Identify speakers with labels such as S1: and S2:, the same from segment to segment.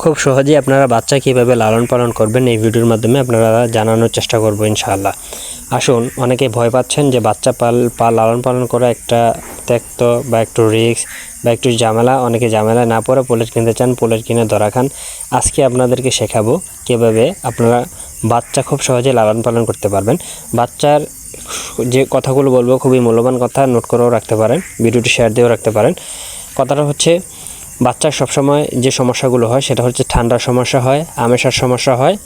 S1: খুব সহজেই আপনারা বাচ্চা কীভাবে লালন পালন করবেন এই ভিডিওর মাধ্যমে আপনারা জানানোর চেষ্টা করব ইনশাআল্লাহ। আসুন, অনেকে ভয় পাচ্ছেন যে বাচ্চা পাল, পা লালন পালন করা একটা ত্যক্ত বা একটু রিস্ক বা একটু ঝামেলা, অনেকে ঝামেলা না পড়ে পোলেট কিনতে চান পোলেট কিনে ধরা খান। আজকে আপনাদেরকে শেখাবো কীভাবে আপনারা বাচ্চা খুব সহজে লালন পালন করতে পারবেন। বাচ্চার যে কথাগুলো বলব খুবই মূল্যবান কথা, নোট করেও রাখতে পারেন, ভিডিওটি শেয়ার দিয়েও রাখতে পারেন। কথাটা হচ্ছে বাচ্চার সবসময় যে সমস্যাগুলো হয়, সেটা হচ্ছে ঠান্ডার সমস্যা হয়, আমেশার সমস্যা হয়,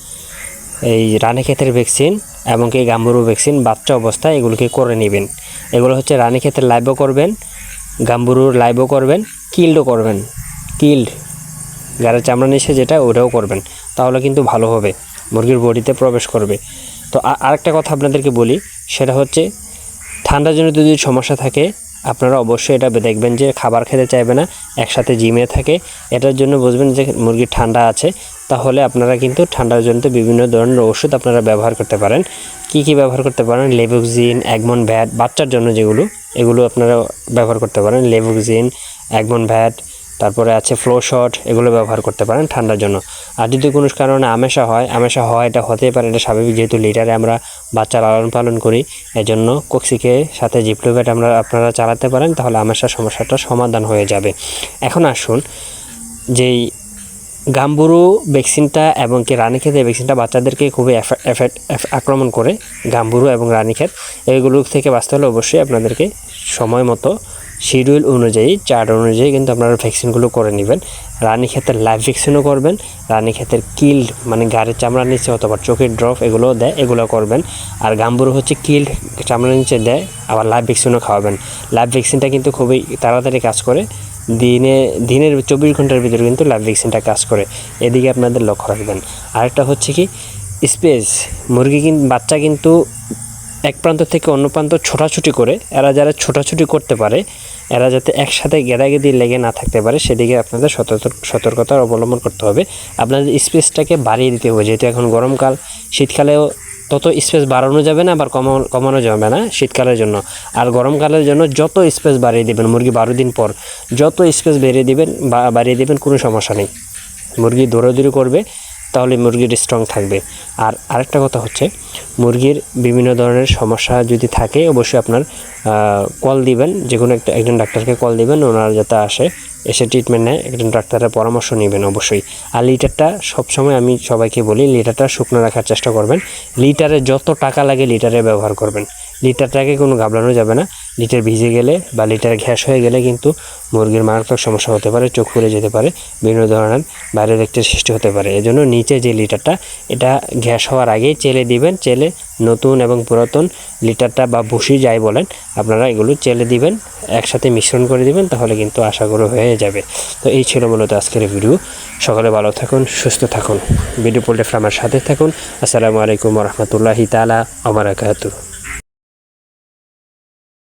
S1: এই রানীক্ষেতের ভ্যাকসিন এবং কি গাম্বুরু ভ্যাকসিন, বাচ্চা অবস্থায় এগুলোকে করে নেবেন। এগুলো হচ্ছে রানীক্ষেতের লাইভও করবেন, গাম্বুরুর লাইভও করবেন, কিল্ডও করবেন। কিল্ড, গাড়ির চামড়া নিচে যেটা, ওটাও করবেন। তাহলে কিন্তু ভালো হবে, মুরগির বডিতে প্রবেশ করবে। তো আরেকটা কথা আপনাদেরকে বলি, সেটা হচ্ছে ঠান্ডার জন্য যদি সমস্যা থাকে আপনারা অবশ্যই এটা দেখবেন যে খাবার খেতে চাইবে না, একসাথে জিমে থাকে। এটার জন্য বুঝবেন যে মুরগি ঠান্ডা আছে। তাহলে আপনারা কিন্তু ঠান্ডার জন্য বিভিন্ন ধরনের ওষুধ আপনারা ব্যবহার করতে পারেন। কি কি ব্যবহার করতে পারেন? লেবুকজিন একমন ভ্যাট, বাচ্চার জন্য যেগুলো, এগুলো আপনারা ব্যবহার করতে পারেন। লেবুকজিন একমন ভ্যাট তারপরে আছে ফ্লো শট এগুলো ব্যবহার করতে পারেন ঠান্ডার জন্য। আর যদি কোনো কারণে আমেশা হয় আমেশা হয় এটা হতেই পারে, এটা স্বাভাবিক, যেহেতু লিটারে আমরা বাচ্চা লালন পালন করি, এজন্য কক্সিকে সাথে জিপ্লোভেট আমরা, আপনারা চালাতে পারেন, তাহলে আমেশার সমস্যাটা সমাধান হয়ে যাবে। এখন আসুন, যেই গাম্বুরু ভ্যাকসিনটা এবং কি রানীক্ষেত এই ভ্যাকসিনটা বাচ্চাদেরকে খুবই এফে- এফে- এফ- আক্রমণ করে, গাম্বুরু এবং রানীক্ষেত এইগুলো থেকে বাঁচতে হলে অবশ্যই আপনাদেরকে সময় মতো শিডিউল অনুযায়ী চার্ট অনুযায়ী কিন্তু আপনারা ভ্যাকসিনগুলো করে নেবেন। রানীক্ষেতের লাইভ ভ্যাকসিনও করবেন। রানীক্ষেতের কিল্ড মানে গাড়ির চামড়ার নিচে অথবা চোখের ড্রপ এগুলোও দেয়, এগুলো করবেন। আর গাম্বুরু হচ্ছে কিল্ড চামড়ার নিচে দেয়, আবার লাইভ ভ্যাকসিনও খাওয়াবেন। লাইভ ভ্যাকসিনটা কিন্তু খুবই তাড়াতাড়ি কাজ করে। দিনে, দিনের চব্বিশ ঘণ্টার ভিতরে কিন্তু লাইভ ভ্যাকসিনটা কাজ করে। এদিকে আপনাদের লক্ষ্য রাখবেন। আরেকটা হচ্ছে কি স্পেস মুরগি কিন্তু বাচ্চা কিন্তু এক প্রান্ত থেকে অন্য প্রান্ত ছোটাছুটি করে, এরা যারা ছোটাছুটি করতে পারে, এরা যাতে একসাথে গেদাগেদি লেগে না থাকতে পারে, সেদিকে আপনাদের সতর্ক, সতর্কতা অবলম্বন করতে হবে। আপনাদের স্পেসটাকে বাড়িয়ে দিতে হবে, যেহেতু এখন গরমকাল, শীতকালেও তত স্পেস বাড়ানো যাবে না, আবার কমানো কমানো যাবে না শীতকালের জন্য। আর গরমকালের জন্য যত স্পেস বাড়িয়ে দেবেন, মুরগি বারো দিন পর, যত স্পেস বেরিয়ে দেবেন বা, বাড়িয়ে দেবেন, কোনো সমস্যা নেই। মুরগি দৌড়াদৌড়ি করবে তাহলে মুরগির স্ট্রং থাকবে। আর আরেকটা কথা হচ্ছে, মুরগির বিভিন্ন ধরনের সমস্যা যদি থাকে, অবশ্যই আপনার কল দিবেন। যে কোনো একটা, একজন ডাক্তারকে কল দিবেন, ওনারা যাতে আসে, এসে ট্রিটমেন্ট নেয়, একজন ডাক্তারের পরামর্শ নেবেন অবশ্যই। আর লিটারটা সবসময় আমি সবাইকে বলি, লিটারটা শুকনো রাখার চেষ্টা করবেন। লিটারে যত টাকা লাগে, লিটারে ব্যবহার করবেন। লিটারটাকে কোনো গাবলানো যাবে না। লিটার ভিজে গেলে বা লিটার ঘ্যাস হয়ে গেলে কিন্তু মুরগির মারাত্মক সমস্যা হতে পারে, চোখ ফুলে যেতে পারে, বিভিন্ন ধরনের বাইরে দেখতে সৃষ্টি হতে পারে। এজন্য নিচে যে লিটারটা, এটা ঘ্যাস হওয়ার আগেই চেলে দিবেন, চেলে নতুন এবং পুরাতন লিটারটা বা ভুসি যাই বলেন, আপনারা এগুলো চেলে দিবেন, একসাথে মিশ্রণ করে দিবেন, তাহলে কিন্তু আশা করি হয়ে যাবে। তো এই ছিল মূলত আজকের ভিডিও। সকালে ভালো থাকুন, সুস্থ থাকুন। ভিডিও পড়লে আমার সাথে থাকুন। আসসালামু আলাইকুম রহমতুল্লাহি তালা আমার